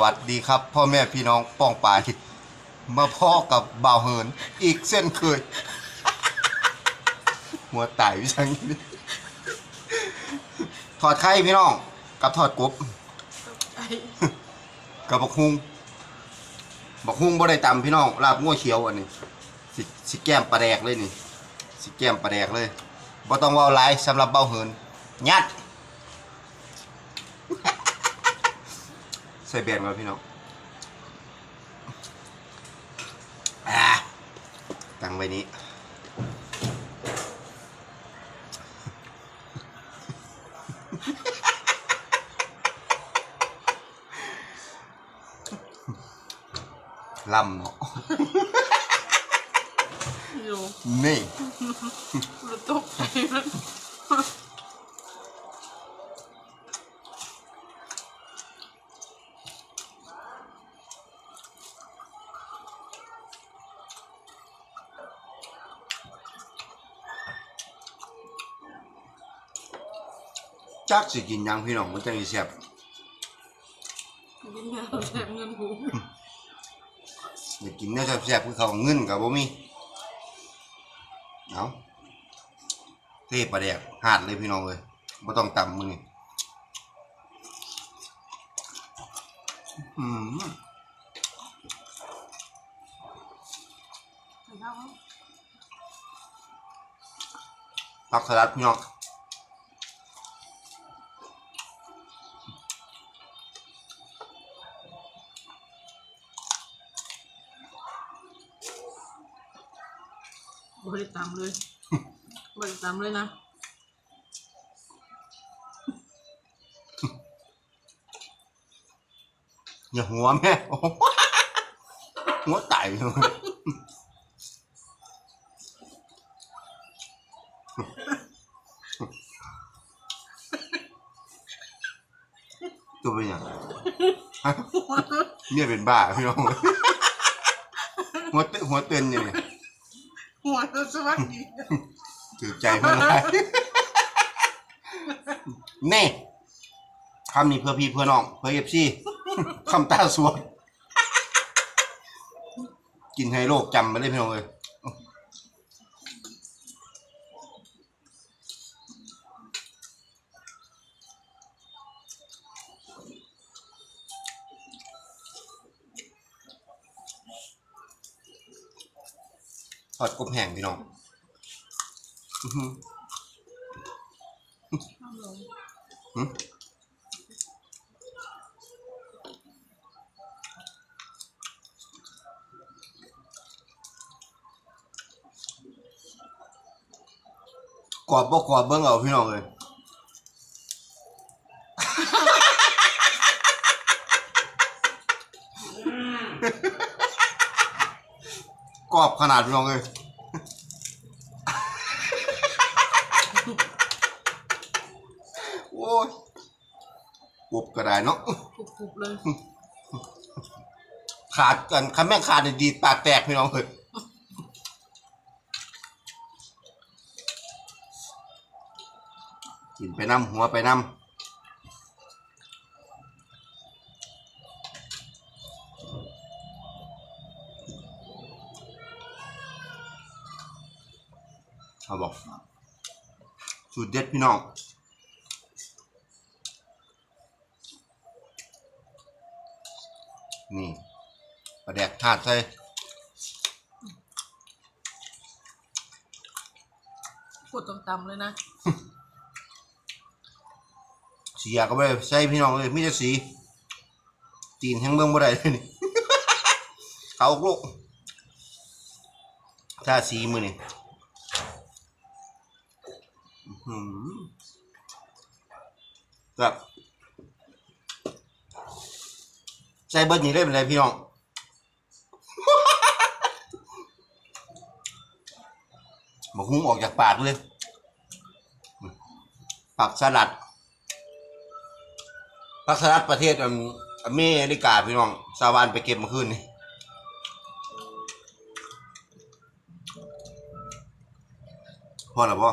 วัสดีครับ พ่อแม่พี่น้องป้องปายมาพ่อกับบ่าวเหิน อีกเส้นเคยหัวไต่วิชังถอดไข่พี่น้อง กับถอดกบกับบักฮุงบักฮุงบ่ได้ตำพี่น้องลาบงัวเขียวอันนี้สิสิแก้มปลาแดกเลยนี่ สิแก้มปลาแดกเลยบ่ต้องว้าหลายสำหรับเบาเหิน ยัด ส่แบนมาพี่น้องอ่าตั้งไว้นี้ลำเนาะอยู่นี่รถตกใจ จักสิกินหยังพี่น้องมันจังสิแซ่บกินยาแถมเงินหูอยากกินเนื้อแซ่บๆคือเขาวเงินกับบ่มีเอาเทปลาแดกหาดเลยพี่น้องเลยบ่ต้องตำมึงนี่อืมไอ้เจ้าผักสลัดพี่น้อง บริตามเลย บริตามเลยนะ อย่าหัวแม่โอ้โหหัวไตพี่น้องตัวเป็นหยังฮะเนี่ยเป็นบ้าพี่น้องหัวเตหัวเตือนอยู่นี่ หัวตัวสวัสดีถือใจเพื่อนได้แน่คำนี้เพื่อพี่เพื่อน้อง เพื่อเอฟซีคำตาสวดกินให้โลกจำมาเลยพี่น้องเลย ทอดกบแห้งพี่น้องอื้อหือน้ำลงหึกรอบบ่กรอบเบิ่งเอาพี่น้องเลย รอบขนาดพี่น้องเลยโอ้ยปุบก็ได้เนาะกรุบๆเลยขาดกันคำแม่งขาดนี่ดีดปากแตกพี่น้องเลยกินไปน้ำหัวไปน้ำ เขาบอกสูตรเด็ดพี่น้องนี่ปลาแดกถาดใส่พูดตำๆเลยนะ เสียก็ไปใส่พี่น้องเลยมิจะสี ตีนแห้งเบิ่งบ่ได้เลยนี่ เขาลูกถ้าสีมือนี่อื้อหือ แบบใส่เบิดนี่เลยเป็นไรพี่น้องบกหุ้งออกจากปากเลยผักสลัดผักสลัดประเทศอเมริกาพี่น้องสาวานไปเก็บมาคืนนี่พอแล้วบ่